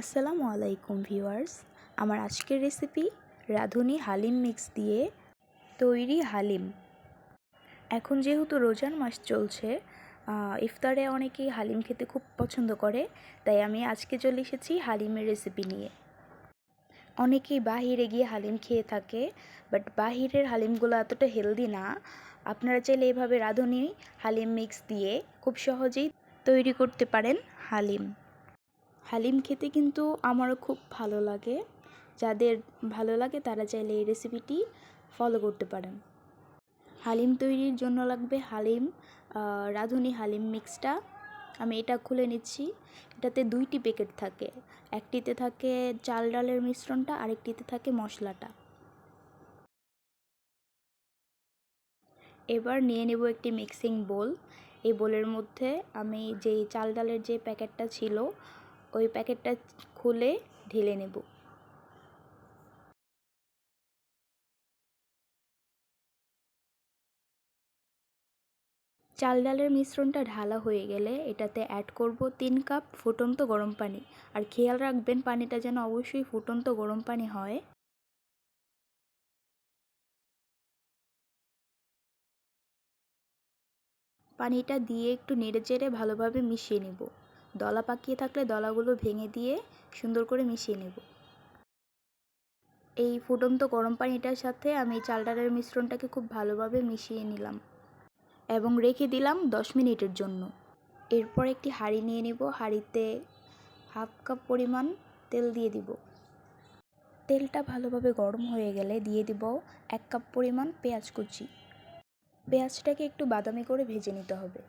আসসালামু আলাইকুম ভিউয়ার্স। আমার আজকের রেসিপি রাঁধুনি হালিম মিক্স দিয়ে তৈরি হালিম। এখন যেহেতু রোজার মাস চলছে ইফতারে অনেকেই হালিম খেতে খুব পছন্দ করে, তাই আমি আজকে চলে এসেছি হালিমের রেসিপি নিয়ে। অনেকেই বাহিরে গিয়ে হালিম খেয়ে থাকে, বাট বাহিরের হালিমগুলো এতটা হেলদি না। আপনারা চাইলে এভাবে রাঁধুনি হালিম মিক্স দিয়ে খুব সহজেই তৈরি করতে পারেন হালিম। হালিম খেতে কিন্তু আমারও খুব ভালো লাগে। যাদের ভালো লাগে তারা চাইলে এই রেসিপিটি ফলো করতে পারেন। হালিম তৈরির জন্য লাগবে হালিম রাঁধুনি হালিম মিক্সটা আমি এটা খুলে নিচ্ছি। এটাতে দুইটি প্যাকেট থাকে। একটিতে থাকে চাল ডালের মিশ্রণটা, আরেকটিতে থাকে মশলাটা। এবার নিয়ে নেব একটি মিক্সিং বোল এই বোলের মধ্যে আমি যেই চাল ডালের যে প্যাকেটটা ছিল ওই প্যাকেটটা খুলে ঢেলে নেব। চাল ডালের মিশ্রণটা ঢালা হয়ে গেলে এটাতে অ্যাড করব তিন কাপ ফুটন্ত গরম পানি। আর খেয়াল রাখবেন, পানিটা যেন অবশ্যই ফুটন্ত গরম পানি হয়। পানিটা দিয়ে একটু নেড়ে চেড়ে ভালোভাবে মিশিয়ে নেব। দলা পাকিয়ে থাকলে দলাগুলো ভেঙে দিয়ে সুন্দর করে মিশিয়ে নেব। এই ফুটন্ত গরম পানিটার সাথে আমি চাল ডালের মিশ্রণটাকে খুব ভালোভাবে মিশিয়ে নিলাম এবং রেখে দিলাম দশ মিনিটের জন্য। এরপর একটি হাঁড়ি নিয়ে নিব। হাঁড়িতে হাফ কাপ পরিমাণ তেল দিয়ে দিব। তেলটা ভালোভাবে গরম হয়ে গেলে দিয়ে দিব এক কাপ পরিমাণ পেঁয়াজ কুচি। পেঁয়াজটাকে একটু বাদামি করে ভেজে নিতে হবে।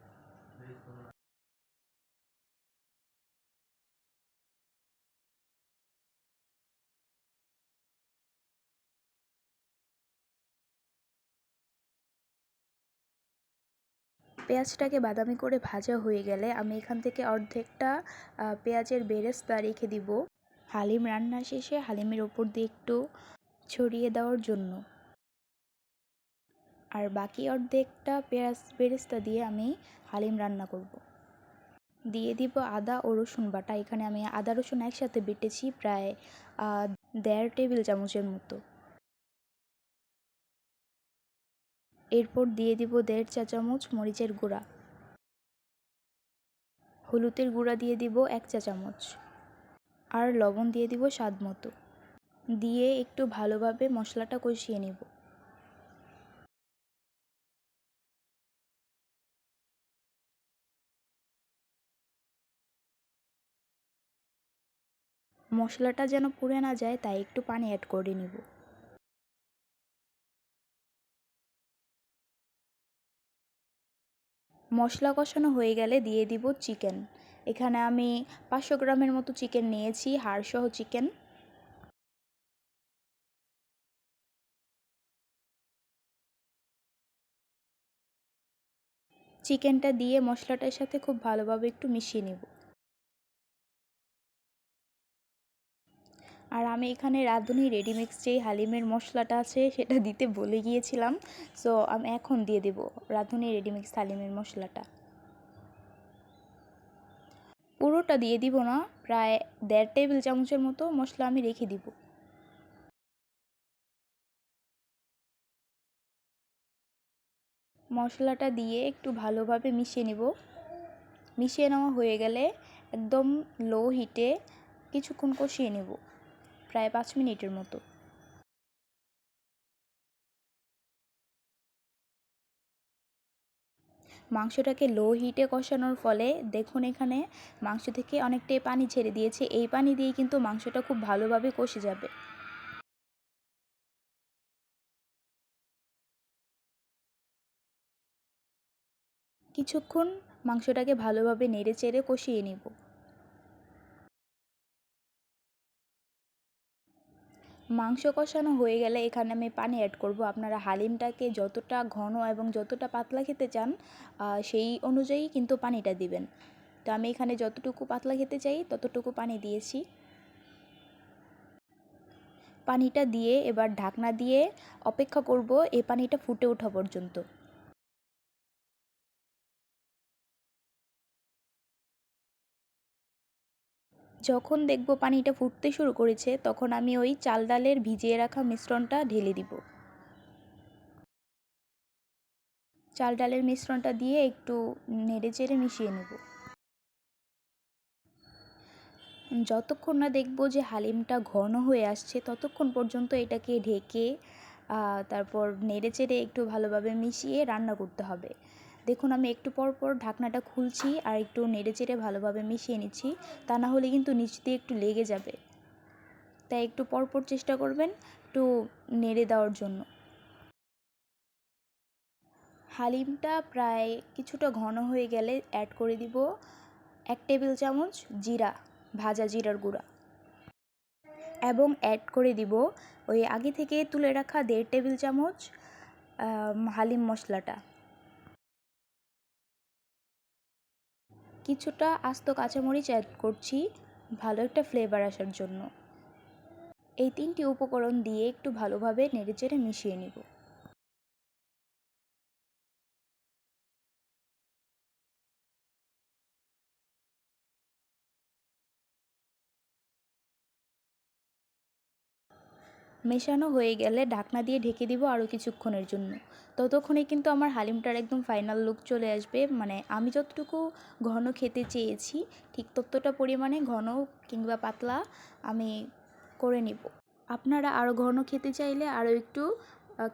পেঁয়াজটাকে বাদামি করে ভাজা হয়ে গেলে আমি এখান থেকে অর্ধেকটা পেঁয়াজের বেরেস্তা রেখে দিব। হালিম রান্না শেষে হালিমের ওপর দিয়ে একটু ছড়িয়ে দেওয়ার জন্য। আর বাকি অর্ধেকটা পেঁয়াজ বেরেস্তা দিয়ে আমি হালিম রান্না করব। দিয়ে দিব আদা ও রসুন বাটা। এখানে আমি আদা রসুন একসাথে বেটেছি প্রায় দেড় টেবিল চামচের মতো। এরপর দিয়ে দিব দেড় চা চামচ মরিচের গুঁড়া। হলুদের গুঁড়া দিয়ে দিব এক চা চামচ। আর লবণ দিয়ে দিব স্বাদ মতো। দিয়ে একটু ভালোভাবে মশলাটা কষিয়ে নেব। মশলাটা যেন পুড়ে না যায়, তাই একটু পানি অ্যাড করে নিব। মশলা কষানো হয়ে গেলে দিয়ে দিব চিকেন। এখানে আমি পাঁচশো গ্রামের মতো চিকেন নিয়েছি, হাড়সহ চিকেন। চিকেনটা দিয়ে মশলাটার সাথে খুব ভালোভাবে একটু মিশিয়ে নেব। আর আমি এখানে রাঁধুনি রেডিমিক্স যেই হালিমের মশলাটা আছে সেটা দিতে বলে গিয়েছিলাম। সো আমি এখন দিয়ে দেব রাঁধুনি রেডিমিক্স হালিমের মশলাটা। পুরোটা দিয়ে দিব না, প্রায় দেড় টেবিল চামচের মতো মশলা আমি রেখে দিব। মশলাটা দিয়ে একটু ভালোভাবে মিশিয়ে নিব। মিশিয়ে নেওয়া হয়ে গেলে একদম লো হিটে কিছুক্ষণ কষিয়ে নেব। প্রায় পাঁচ মিনিটের মতো। মাংসটাকে লো হিটে কষানোর ফলে দেখুন এখানে মাংস থেকে অনেকটাই পানি ছেড়ে দিয়েছে। এই পানি দিয়ে কিন্তু মাংসটা খুব ভালোভাবে কষে যাবে। কিছুক্ষণ মাংসটাকে ভালোভাবে নেড়ে চেড়ে কষিয়ে নেব। মাংস কষানো হয়ে গেলে এখানে আমি পানি অ্যাড করব। আপনারা হালিমটাকে যতটা ঘন এবং যতটা পাতলা খেতে চান সেই অনুযায়ী কিন্তু পানিটা দিবেন। তো আমি এখানে যতটুকু পাতলা খেতে চাই, ততটুকু পানি দিয়েছি। পানিটা দিয়ে এবার ঢাকনা দিয়ে অপেক্ষা করব এই পানিটা ফুটে ওঠা পর্যন্ত। যখন দেখব পানিটা ফুটতে শুরু করেছে, তখন আমি ওই চাল ডালের ভিজিয়ে রাখা মিশ্রণটা ঢেলে দিব। চাল ডালের মিশ্রণটা দিয়ে একটু নেড়ে চেড়ে মিশিয়ে নেব। যতক্ষণ না দেখব যে হালিমটা ঘন হয়ে আসছে, ততক্ষণ পর্যন্ত এটাকে ঢেকে তারপর নেড়ে চেড়ে একটু ভালোভাবে মিশিয়ে রান্না করতে হবে। দেখুন, আমি একটু পর পর ঢাকনাটা খুলছি আর একটু নেড়ে চেড়ে ভালোভাবে মিশিয়ে নিচ্ছি। তা না হলে কিন্তু নিচ দিয়ে একটু লেগে যাবে। তাই একটু পর পর চেষ্টা করবেন একটু নেড়ে দেওয়ার জন্য। হালিমটা প্রায় কিছুটা ঘন হয়ে গেলে অ্যাড করে দিব এক টেবিল চামচ জিরা, ভাজা জিরার গুঁড়া। এবং অ্যাড করে দিব ওই আগে থেকে তুলে রাখা দেড় টেবিল চামচ হালিম মশলাটা। কিছুটা আস্ত কাঁচামরিচ অ্যাড করছি, ভালো একটা ফ্লেভার আসার জন্য। এই তিনটি উপকরণ দিয়ে একটু ভালোভাবে নেড়েচেড়ে মিশিয়ে নিব। মেশানো হয়ে গেলে ঢাকনা দিয়ে ঢেকে দিব আরও কিছুক্ষণের জন্য। ততক্ষণে কিন্তু আমার হালিমটার একদম ফাইনাল লুক চলে আসবে। মানে আমি যতটুকু ঘন খেতে চেয়েছি, ঠিক ততটা পরিমাণে ঘন কিংবা পাতলা আমি করে নিব। আপনারা আরও ঘন খেতে চাইলে আরও একটু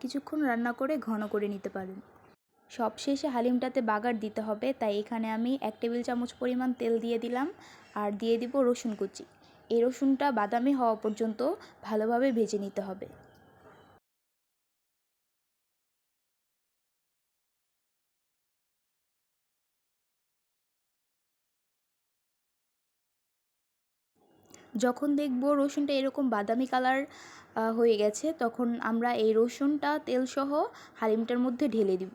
কিছুক্ষণ রান্না করে ঘন করে নিতে পারেন। সবশেষে হালিমটাতে বাগার দিতে হবে, তাই এখানে আমি এক টেবিল চামচ পরিমাণ তেল দিয়ে দিলাম। আর দিয়ে দিব রসুন কুচি। এই রসুনটা বাদামি হওয়া পর্যন্ত ভালোভাবে ভেজে নিতে হবে। যখন দেখব রসুনটা এরকম বাদামি কালার হয়ে গেছে, তখন আমরা এই রসুনটা তেলসহ হালিমটার মধ্যে ঢেলে দিব।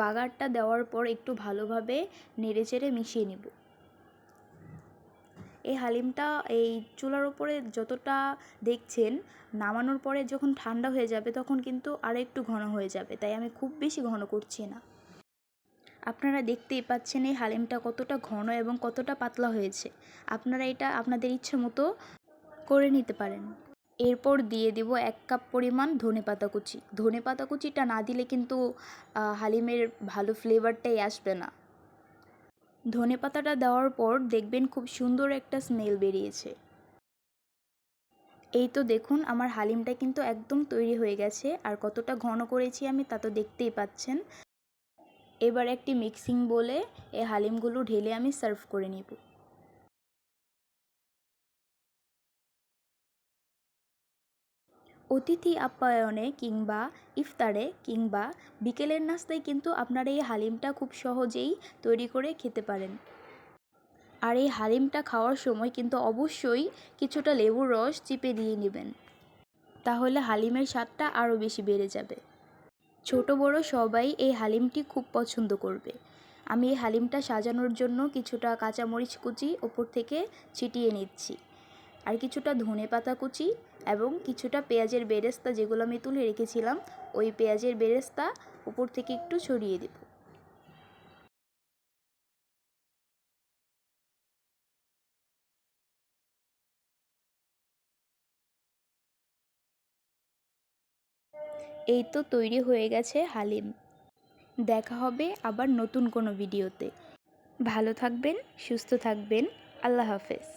বাগারটা দেওয়ার পর একটু ভালোভাবে নেড়েচেড়ে মিশিয়ে নেব। এই হালিমটা এই চুলার ওপরে যতটা দেখছেন, নামানোর পরে যখন ঠান্ডা হয়ে যাবে তখন কিন্তু আরও একটু ঘন হয়ে যাবে, তাই আমি খুব বেশি ঘন করছি না। আপনারা দেখতেই পাচ্ছেন এই হালিমটা কতটা ঘন এবং কতটা পাতলা হয়েছে। আপনারা এটা আপনাদের ইচ্ছে মতো করে নিতে পারেন। এরপর দিয়ে দিব এক কাপ পরিমাণ ধনে পাতা কুচি। ধনে পাতা কুচিটা না দিলে কিন্তু হালিমের ভালো ফ্লেভারটাই আসবে না। ধনে পাতাটা দেওয়ার পর দেখবেন খুব সুন্দর একটা স্মেল বেরিয়েছে। এই তো দেখুন, আমার হালিমটা কিন্তু একদম তৈরি হয়ে গেছে, আর কতটা ঘন করেছি আমি তা তো দেখতেই পাচ্ছেন। এবার একটি মিক্সিং বলে এই হালিমগুলো ঢেলে আমি সার্ভ করে নিব। অতিথি আপ্যায়নে কিংবা ইফতারে কিংবা বিকেলের নাস্তায় কিন্তু আপনারা এই হালিমটা খুব সহজেই তৈরি করে খেতে পারেন। আর এই হালিমটা খাওয়ার সময় কিন্তু অবশ্যই কিছুটা লেবুর রস চিপে দিয়ে নেবেন। তাহলে হালিমের স্বাদটা আরও বেশি বেড়ে যাবে। ছোট, বড় সবাই এই হালিমটি খুব পছন্দ করবে। আমি এই হালিমটা সাজানোর জন্য কিছুটা কাঁচামরিচ কুচি ওপর থেকে ছিটিয়ে নিচ্ছি। আর কিছুটা ধনে পাতা কুচি এবং কিছুটা পেঁয়াজের বেরেস্তা যেগুলো আমি তুলে রেখেছিলাম, ওই পেঁয়াজের বেরেস্তা উপর থেকে একটু ছড়িয়ে দেব। এই তো তৈরি হয়ে গেছে হালিম। দেখা হবে আবার নতুন কোনো ভিডিওতে। ভালো থাকবেন, সুস্থ থাকবেন। আল্লাহ হাফেজ।